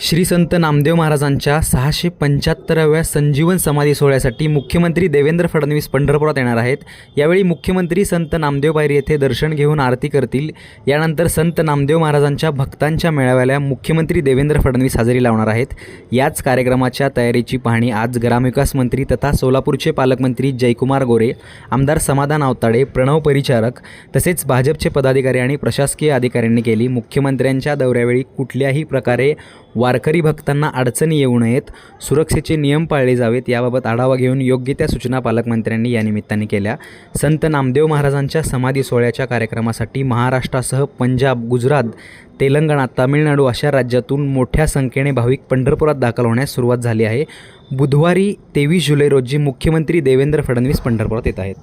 श्री संत नामदेव महाराजांच्या सहाशे पंच्याहत्तराव्या संजीवन समाधी सोहळ्यासाठी मुख्यमंत्री देवेंद्र फडणवीस पंढरपुरात येणार आहेत. यावेळी मुख्यमंत्री संत नामदेव बाहेर येथे दर्शन घेऊन आरती करतील. यानंतर संत नामदेव महाराजांच्या भक्तांच्या मेळाव्याला मुख्यमंत्री देवेंद्र फडणवीस हजेरी लावणार आहेत. याच कार्यक्रमाच्या तयारीची पाहणी आज ग्रामविकास मंत्री तथा सोलापूरचे पालकमंत्री जयकुमार गोरे आमदार समाधान आवताडे प्रणव परिचारक तसेच भाजपचे पदाधिकारी आणि प्रशासकीय अधिकाऱ्यांनी केली. मुख्यमंत्र्यांच्या दौऱ्यावेळी कुठल्याही प्रकारे वारकरी भक्तांना अडचणी येऊ नयेत सुरक्षेचे नियम पाळले जावेत याबाबत आढावा घेऊन योग्य त्या सूचना पालकमंत्र्यांनी या निमित्ताने केल्या. संत नामदेव महाराजांच्या समाधी सोहळ्याच्या कार्यक्रमासाठी महाराष्ट्रासह पंजाब गुजरात तेलंगणा तामिळनाडू अशा राज्यातून मोठ्या संख्येने भाविक पंढरपुरात दाखल होण्यास सुरुवात झाली आहे. बुधवारी तेवीस जुलै रोजी मुख्यमंत्री देवेंद्र फडणवीस पंढरपुरात येत आहेत.